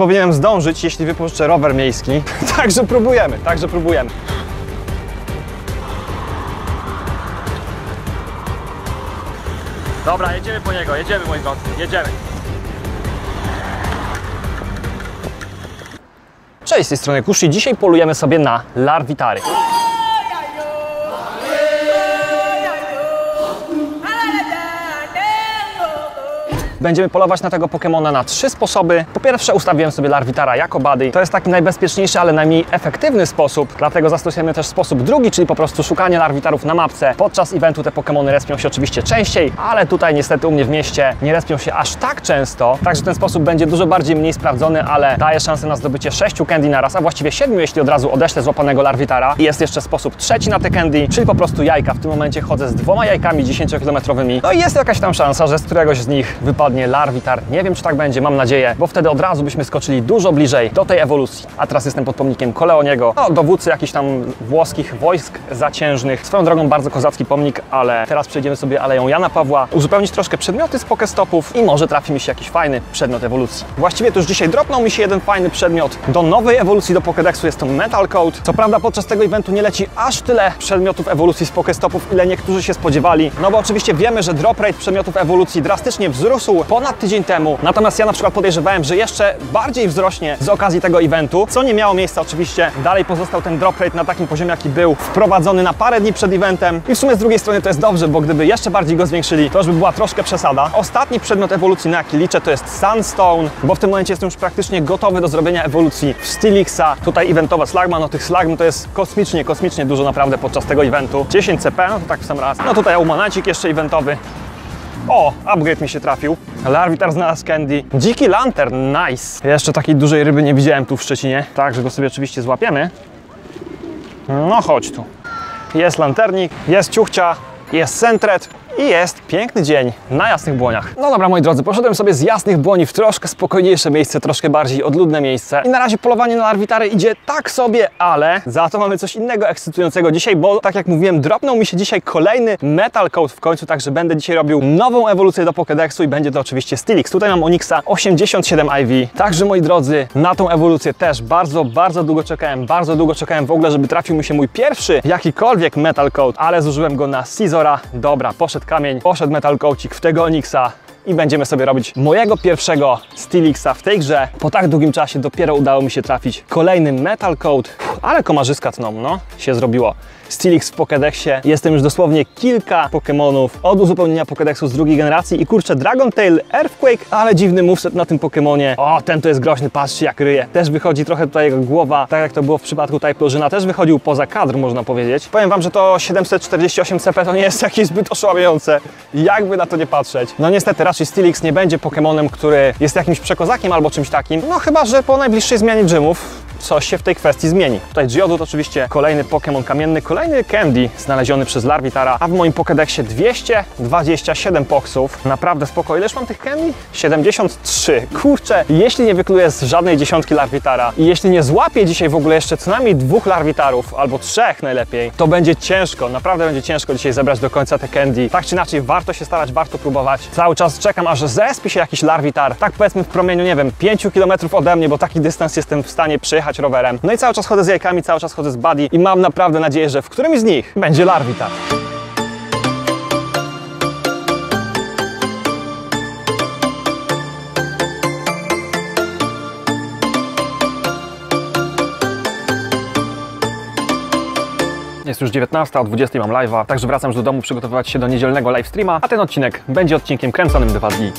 powinienem zdążyć, jeśli wypożyczę rower miejski. także próbujemy, także próbujemy. Dobra, jedziemy po niego, jedziemy moi drodzy, jedziemy. Cześć, z tej strony Kushi. Dzisiaj polujemy sobie na larwitary. Będziemy polować na tego Pokemona na trzy sposoby. Po pierwsze ustawiłem sobie Larvitara jako buddy. To jest taki najbezpieczniejszy, ale najmniej efektywny sposób. Dlatego zastosujemy też sposób drugi, czyli po prostu szukanie Larvitarów na mapce. Podczas eventu te Pokemony respią się oczywiście częściej, ale tutaj niestety u mnie w mieście nie respią się aż tak często. Także ten sposób będzie dużo bardziej mniej sprawdzony, ale daje szansę na zdobycie 6 candy na raz, a właściwie 7, jeśli od razu odeślę złapanego Larvitara. I jest jeszcze sposób trzeci na te candy, czyli po prostu jajka. W tym momencie chodzę z dwoma jajkami 10-kilometrowymi. No i jest jakaś tam szansa, że z któregoś z nich wypadnie Larvitar. Nie wiem, czy tak będzie, mam nadzieję, bo wtedy od razu byśmy skoczyli dużo bliżej do tej ewolucji. A teraz jestem pod pomnikiem Koleoniego, no, dowódcy jakichś tam włoskich wojsk zaciężnych. Swoją drogą bardzo kozacki pomnik, ale teraz przejdziemy sobie Aleją Jana Pawła, uzupełnić troszkę przedmioty z Pokestopów i może trafi mi się jakiś fajny przedmiot ewolucji. Właściwie to już dzisiaj dropnął mi się jeden fajny przedmiot do nowej ewolucji do Pokédexu, jest to Metal Coat. Co prawda podczas tego eventu nie leci aż tyle przedmiotów ewolucji z Pokestopów, ile niektórzy się spodziewali, no bo oczywiście wiemy, że drop rate przedmiotów ewolucji drastycznie wzrósł ponad tydzień temu, natomiast ja na przykład podejrzewałem, że jeszcze bardziej wzrośnie z okazji tego eventu, co nie miało miejsca oczywiście. Dalej pozostał ten drop rate na takim poziomie, jaki był wprowadzony na parę dni przed eventem i w sumie z drugiej strony to jest dobrze, bo gdyby jeszcze bardziej go zwiększyli, to już by była troszkę przesada. Ostatni przedmiot ewolucji, na jaki liczę, to jest Sunstone, bo w tym momencie jestem już praktycznie gotowy do zrobienia ewolucji w Stylixa. Tutaj eventowa slagma, no tych slagm to jest kosmicznie, kosmicznie dużo naprawdę podczas tego eventu. 10 CP, no to tak w sam raz. No tutaj Aumanacik jeszcze eventowy. O, upgrade mi się trafił. Larvitar znalazł candy. Dziki lantern, nice. Jeszcze takiej dużej ryby nie widziałem tu w Szczecinie. Tak, że go sobie oczywiście złapiemy. No chodź tu. Jest lanternik, jest ciuchcia, jest sentret i jest piękny dzień na Jasnych Błoniach. No dobra, moi drodzy, poszedłem sobie z Jasnych Błoni w troszkę spokojniejsze miejsce, troszkę bardziej odludne miejsce. I na razie polowanie na larwitary idzie tak sobie, ale za to mamy coś innego ekscytującego dzisiaj, bo tak jak mówiłem, dropnął mi się dzisiaj kolejny Metal Coat w końcu, także będę dzisiaj robił nową ewolucję do Pokédexu i będzie to oczywiście Stylix. Tutaj mam Onyxa 87 IV. Także, moi drodzy, na tą ewolucję też bardzo, bardzo długo czekałem, bardzo długo czekałem w ogóle, żeby trafił mi się mój pierwszy jakikolwiek Metal Coat, ale zużyłem go na Scizora. Dobra, poszedł kamień, poszedł Metal Coatik w tego Onyxa i będziemy sobie robić mojego pierwszego Stylixa w tej grze. Po tak długim czasie dopiero udało mi się trafić kolejny Metal Coat, ale komarzyska tną, no, się zrobiło. Stylix w Pokédexie. Jestem już dosłownie kilka Pokémonów od uzupełnienia Pokédexu z drugiej generacji i kurczę, Dragon Tail Earthquake, ale dziwny moveset na tym Pokémonie. O, ten to jest groźny, patrzcie jak ryje. Też wychodzi trochę tutaj jego głowa, tak jak to było w przypadku Typlożyna, też wychodził poza kadr, można powiedzieć. Powiem wam, że to 748 CP to nie jest jakieś zbyt oszałamiające, jakby na to nie patrzeć. No niestety, raczej Stylix nie będzie Pokémonem, który jest jakimś przekozakiem albo czymś takim, no chyba, że po najbliższej zmianie gymów coś się w tej kwestii zmieni. Tutaj Geodude oczywiście kolejny Pokémon kamienny, kolejny Candy znaleziony przez Larvitara, a w moim Pokédexie 227 poksów. Naprawdę spoko. Ileż mam tych Candy? 73. Kurczę, jeśli nie wykluję z żadnej dziesiątki Larvitara i jeśli nie złapię dzisiaj w ogóle jeszcze co najmniej dwóch Larvitarów, albo trzech najlepiej, to będzie ciężko, naprawdę będzie ciężko dzisiaj zebrać do końca te Candy. Tak czy inaczej, warto się starać, warto próbować. Cały czas czekam, aż zespi się jakiś Larvitar. Tak powiedzmy w promieniu, nie wiem, 5 km ode mnie, bo taki dystans jestem w stanie przejechać rowerem. No i cały czas chodzę z jajkami, cały czas chodzę z buddy i mam naprawdę nadzieję, że w którymś z nich będzie Larvitar. Jest już 19, o 20 mam live'a, także wracam już do domu przygotowywać się do niedzielnego live streama, a ten odcinek będzie odcinkiem kręconym dwa dni.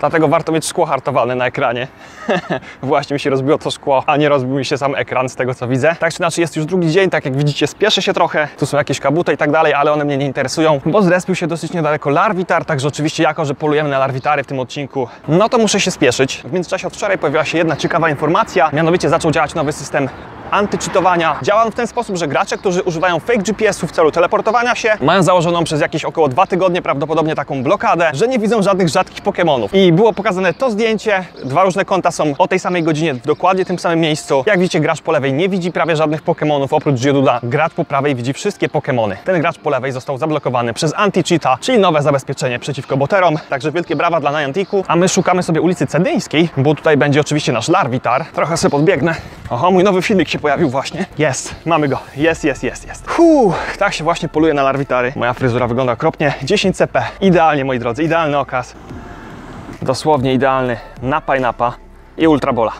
Dlatego warto mieć szkło hartowane na ekranie. Właśnie mi się rozbiło to szkło, a nie rozbił mi się sam ekran z tego co widzę. Tak czy inaczej jest już drugi dzień, tak jak widzicie spieszę się trochę. Tu są jakieś kabuty i tak dalej, ale one mnie nie interesują, bo zrespił się dosyć niedaleko larwitar, także oczywiście jako, że polujemy na larwitary w tym odcinku, no to muszę się spieszyć. W międzyczasie od wczoraj pojawiła się jedna ciekawa informacja, mianowicie zaczął działać nowy system antyczytowania. Działa on w ten sposób, że gracze, którzy używają fake GPS-u w celu teleportowania się, mają założoną przez jakieś około dwa tygodnie prawdopodobnie taką blokadę, że nie widzą żadnych rzadkich Pokémonów. I było pokazane to zdjęcie, dwa różne konta są o tej samej godzinie w dokładnie tym samym miejscu. Jak widzicie, gracz po lewej nie widzi prawie żadnych Pokemonów oprócz Geoduda. Gracz po prawej widzi wszystkie Pokemony. Ten gracz po lewej został zablokowany przez Anti-Cheata, czyli nowe zabezpieczenie przeciwko boterom. Także wielkie brawa dla Nianticu. A my szukamy sobie ulicy Cedyńskiej, bo tutaj będzie oczywiście nasz Larvitar. Trochę sobie podbiegnę. Oho, mój nowy filmik się pojawił właśnie. Jest, mamy go. Jest, jest, jest, jest. Huu, tak się właśnie poluje na Larvitary. Moja fryzura wygląda okropnie. 10 CP. Idealnie, moi drodzy, idealny okaz. Dosłownie idealny na Pineappa i Ultrabola.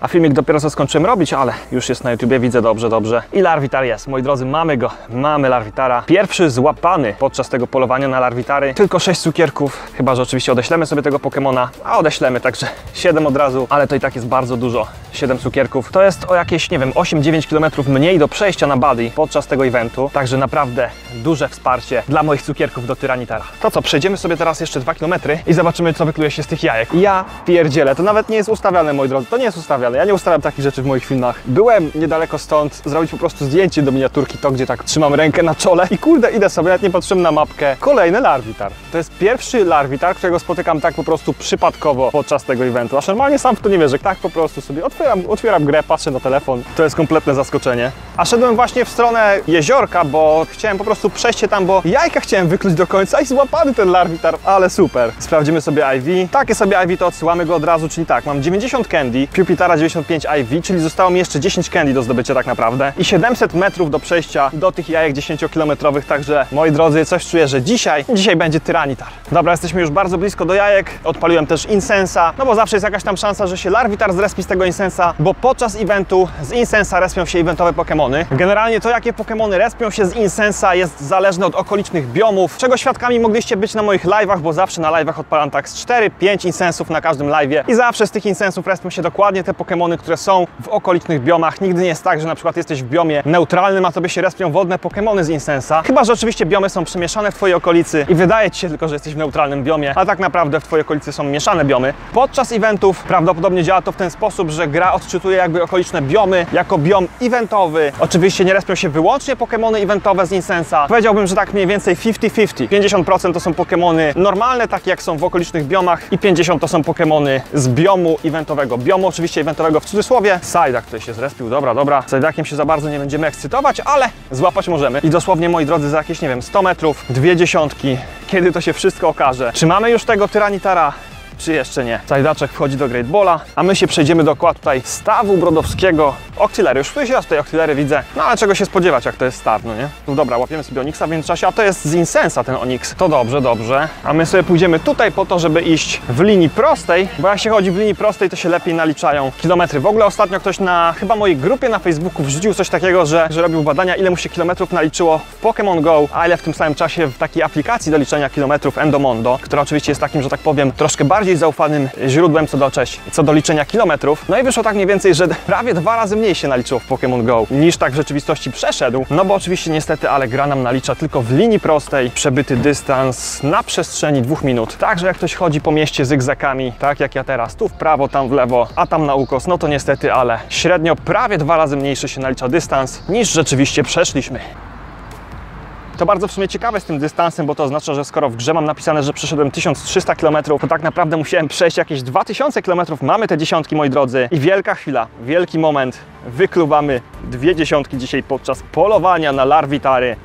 A filmik dopiero co skończyłem robić, ale już jest na YouTubie, widzę dobrze, dobrze. I Larvitar jest, moi drodzy, mamy go, mamy Larvitara. Pierwszy złapany podczas tego polowania na Larvitary. Tylko 6 cukierków, chyba że oczywiście odeślemy sobie tego Pokemona, a odeślemy, także 7 od razu, ale to i tak jest bardzo dużo. 7 cukierków. To jest o jakieś, nie wiem, 8-9 km mniej do przejścia na Buddy podczas tego eventu, także naprawdę duże wsparcie dla moich cukierków do Tyranitara. To co, przejdziemy sobie teraz jeszcze 2 km i zobaczymy, co wykluje się z tych jajek. Ja pierdzielę, to nawet nie jest ustawiane, moi drodzy, to nie jest ustawiane. Ja nie ustawiam takich rzeczy w moich filmach. Byłem niedaleko stąd zrobić po prostu zdjęcie do miniaturki, to gdzie tak trzymam rękę na czole i kurde, idę sobie, nawet nie patrzyłem na mapkę. Kolejny Larvitar. To jest pierwszy Larvitar, którego spotykam tak po prostu przypadkowo podczas tego eventu. Aż normalnie sam w to nie wierzę, tak po prostu sobie otwieram, otwieram grę, patrzę na telefon. To jest kompletne zaskoczenie. A szedłem właśnie w stronę jeziorka, bo chciałem po prostu przejść się tam, bo jajka chciałem wykluć do końca i złapany ten Larvitar, ale super. Sprawdzimy sobie IV. Takie sobie IV to odsyłamy go od razu, czyli tak, mam 90 candy, Pupitara 95 IV, czyli zostało mi jeszcze 10 candy do zdobycia tak naprawdę i 700 metrów do przejścia do tych jajek 10-kilometrowych, także moi drodzy, coś czuję, że dzisiaj, dzisiaj będzie Tyranitar. Dobra, jesteśmy już bardzo blisko do jajek, odpaliłem też Insensa, no bo zawsze jest jakaś tam szansa, że się Larvitar zrespi z tego Insensa, bo podczas eventu z Insensa respią się eventowe Pokémony. Generalnie to, jakie Pokémony respią się z Insensa jest zależne od okolicznych biomów, czego świadkami mogliście być na moich live'ach, bo zawsze na live'ach odpalam tak z 4-5 Insensów na każdym live'ie i zawsze z tych Insensów respią się dokładnie te Pokémony, które są w okolicznych biomach. Nigdy nie jest tak, że na przykład jesteś w biomie neutralnym, a tobie się respią wodne Pokémony z Insensa. Chyba, że oczywiście biomy są przemieszane w twojej okolicy i wydaje ci się tylko, że jesteś w neutralnym biomie, a tak naprawdę w twojej okolicy są mieszane biomy. Podczas eventów prawdopodobnie działa to w ten sposób, że gra odczytuje jakby okoliczne biomy jako biom eventowy. Oczywiście nie respią się wyłącznie Pokémony eventowe z Insensa. Powiedziałbym, że tak mniej więcej 50-50. 50% to są Pokémony normalne, takie jak są w okolicznych biomach i 50% to są Pokémony z biomu eventowego. Biomu oczywiście eventowego w cudzysłowie. Sajdak tutaj się zrespił, dobra, dobra. Sajdakiem się za bardzo nie będziemy ekscytować, ale złapać możemy. I dosłownie, moi drodzy, za jakieś, nie wiem, 100 metrów, dwie dziesiątki, kiedy to się wszystko okaże. Czy mamy już tego Tyranitara? Czy jeszcze nie. Sajdaczek wchodzi do Great Balla, a my się przejdziemy dookoła tutaj stawu brodowskiego. Octilery, już któryś raz tutaj Octilery widzę, no ale czego się spodziewać, jak to jest staw, no nie? No dobra, łapiemy sobie Onyxa w międzyczasie, a to jest z Insensa ten Onyx. To dobrze, dobrze. A my sobie pójdziemy tutaj po to, żeby iść w linii prostej, bo jak się chodzi w linii prostej, to się lepiej naliczają kilometry. W ogóle ostatnio ktoś na chyba mojej grupie na Facebooku wrzucił coś takiego, że, że robił badania, ile mu się kilometrów naliczyło w Pokémon Go, a ile w tym samym czasie w takiej aplikacji do liczenia kilometrów Endomondo, która oczywiście jest takim, że tak powiem, troszkę bardziej zaufanym źródłem co do, cześć, co do liczenia kilometrów. No i wyszło tak mniej więcej, że prawie dwa razy mniej się naliczyło w Pokémon Go niż tak w rzeczywistości przeszedł. No bo oczywiście niestety, ale gra nam nalicza tylko w linii prostej przebyty dystans na przestrzeni dwóch minut. Także jak ktoś chodzi po mieście zygzakami, tak jak ja teraz, tu w prawo, tam w lewo, a tam na ukos, no to niestety, ale średnio prawie dwa razy mniejszy się nalicza dystans niż rzeczywiście przeszliśmy. To bardzo w sumie ciekawe z tym dystansem, bo to oznacza, że skoro w grze mam napisane, że przeszedłem 1300 km, to tak naprawdę musiałem przejść jakieś 2000 km. Mamy te dziesiątki, moi drodzy. I wielka chwila, wielki moment. Wykluwamy dwie dziesiątki dzisiaj podczas polowania na larwitary.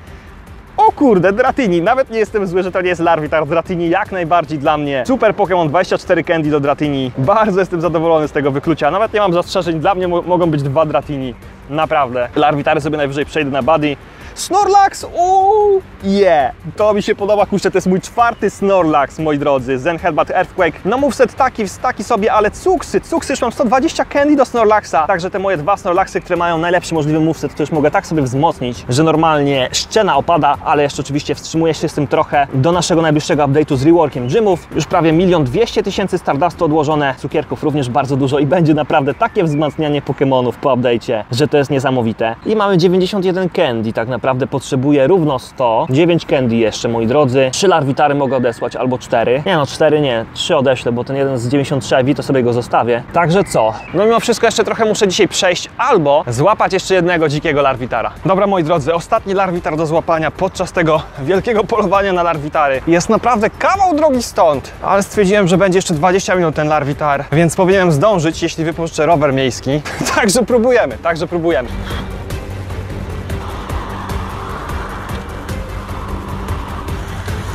Kurde, Dratini, nawet nie jestem zły, że to nie jest Larvitar, Dratini jak najbardziej dla mnie. Super Pokémon, 24 Candy do Dratini. Bardzo jestem zadowolony z tego wyklucia, nawet nie mam zastrzeżeń, dla mnie mo mogą być dwa Dratini. Naprawdę. Larvitary sobie najwyżej przejdę na Buddy. Snorlax! Uuu! Yeah! To mi się podoba, kurczę, to jest mój czwarty Snorlax, moi drodzy. Zen Headbutt Earthquake. No moveset taki, taki sobie, ale cuksy, cuksy, już mam 120 candy do Snorlaxa. Także te moje dwa Snorlaxy, które mają najlepszy możliwy moveset, to już mogę tak sobie wzmocnić, że normalnie szczena opada, ale jeszcze oczywiście wstrzymuję się z tym trochę do naszego najbliższego update'u z reworkiem gymów. Już prawie milion dwieście tysięcy Stardustu odłożone, cukierków również bardzo dużo i będzie naprawdę takie wzmacnianie Pokémonów po update'cie, że to jest niesamowite. I mamy 91 candy, tak naprawdę potrzebuję równo 100. 9 candy jeszcze, moi drodzy. 3 larwitary mogę odesłać, albo 4. Nie no, 4 nie, 3 odeślę, bo ten jeden z 93 IV to sobie go zostawię. Także co? No mimo wszystko jeszcze trochę muszę dzisiaj przejść, albo złapać jeszcze jednego dzikiego larwitara. Dobra, moi drodzy, ostatni larwitar do złapania podczas tego wielkiego polowania na larwitary. Jest naprawdę kawał drogi stąd, ale stwierdziłem, że będzie jeszcze 20 minut ten larwitar, więc powinienem zdążyć, jeśli wypożyczę rower miejski. także próbujemy, także próbujemy.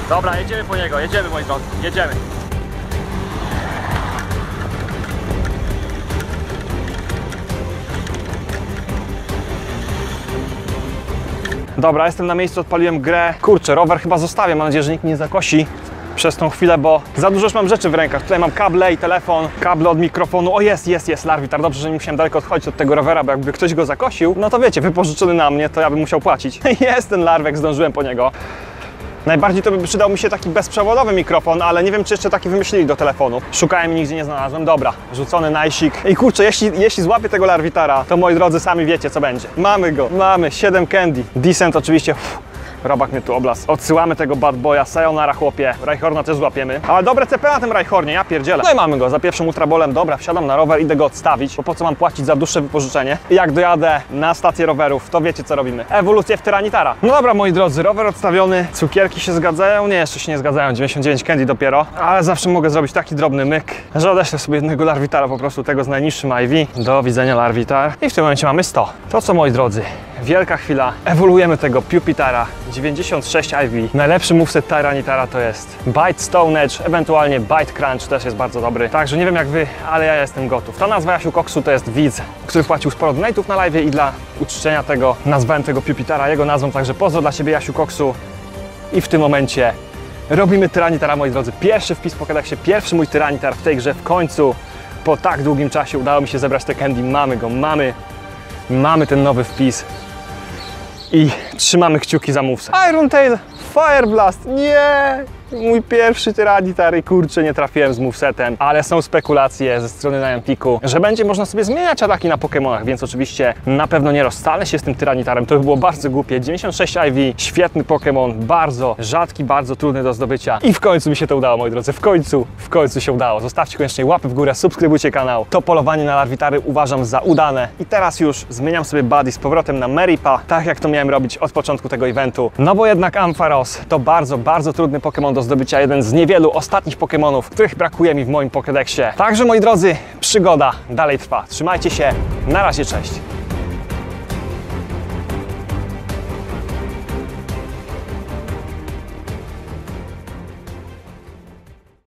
Dobra, jedziemy po niego, jedziemy moi drodzy, jedziemy. Dobra, jestem na miejscu, odpaliłem grę. Kurczę, rower chyba zostawię, mam nadzieję, że nikt nie zakosi przez tą chwilę, bo za dużo już mam rzeczy w rękach. Tutaj mam kable i telefon, kable od mikrofonu. O jest, jest, jest larwitar. Dobrze, że nie musiałem daleko odchodzić od tego rowera, bo jakby ktoś go zakosił, no to wiecie, wypożyczony na mnie, to ja bym musiał płacić. jest ten larwek, zdążyłem po niego. Najbardziej to by przydał mi się taki bezprzewodowy mikrofon, ale nie wiem, czy jeszcze taki wymyślili do telefonu. Szukałem i nigdzie nie znalazłem. Dobra, rzucony najsik. I kurczę, jeśli, jeśli złapię tego larwitara, to moi drodzy, sami wiecie, co będzie. Mamy go, mamy, 7 candy. Decent oczywiście. Robak mnie tu oblas. Odsyłamy tego bad boya, sayonara chłopie. Rajhorna też złapiemy. Ale dobre CP na tym Rajhornie, ja pierdzielę. No i mamy go, za pierwszym ultrabolem. Dobra, wsiadam na rower, idę go odstawić, bo po co mam płacić za dłuższe wypożyczenie? I jak dojadę na stację rowerów, to wiecie co robimy. Ewolucję w tyranitara. No dobra, moi drodzy, rower odstawiony. Cukierki się zgadzają? Nie, jeszcze się nie zgadzają. 99 candy dopiero. Ale zawsze mogę zrobić taki drobny myk, że odeślę sobie jednego larwitara, po prostu tego z najniższym IV. Do widzenia larwitar. I w tym momencie mamy 100. To co, moi drodzy, wielka chwila. Ewoluujemy tego Pupitara 96 IV. Najlepszy moveset Tyranitara to jest Bite Stone Edge, ewentualnie Bite Crunch też jest bardzo dobry. Także nie wiem jak wy, ale ja jestem gotów. Ta nazwa Jasiu Koksu to jest widz, który wpłacił sporo donate'ów na live i dla uczczenia tego nazwałem tego Pupitara jego nazwą. Także pozdro dla Ciebie Jasiu Koksu. I w tym momencie robimy Tyranitara, moi drodzy. Pierwszy wpis po się, pierwszy mój Tyranitar w tej grze w końcu. Po tak długim czasie udało mi się zebrać te candy. Mamy go, mamy. Mamy ten nowy wpis i trzymamy kciuki za moveset. Iron Tail, Fire Blast, nie! Mój pierwszy tyranitar i kurczę, nie trafiłem z movesetem, ale są spekulacje ze strony Nianticu, że będzie można sobie zmieniać ataki na Pokémonach, więc oczywiście na pewno nie rozstalę się z tym tyranitarem, to by było bardzo głupie. 96 IV, świetny Pokémon, bardzo rzadki, bardzo trudny do zdobycia i w końcu mi się to udało, moi drodzy, w końcu, w końcu się udało. Zostawcie koniecznie łapy w górę, subskrybujcie kanał. To polowanie na larwitary uważam za udane i teraz już zmieniam sobie buddy z powrotem na Meripa, tak jak to miałem robić od początku tego eventu, no bo jednak Ampharos to bardzo, bardzo trudny Pokémon do zdobycia, jeden z niewielu ostatnich Pokémonów, których brakuje mi w moim Pokédexie. Także moi drodzy, przygoda dalej trwa. Trzymajcie się, na razie, cześć.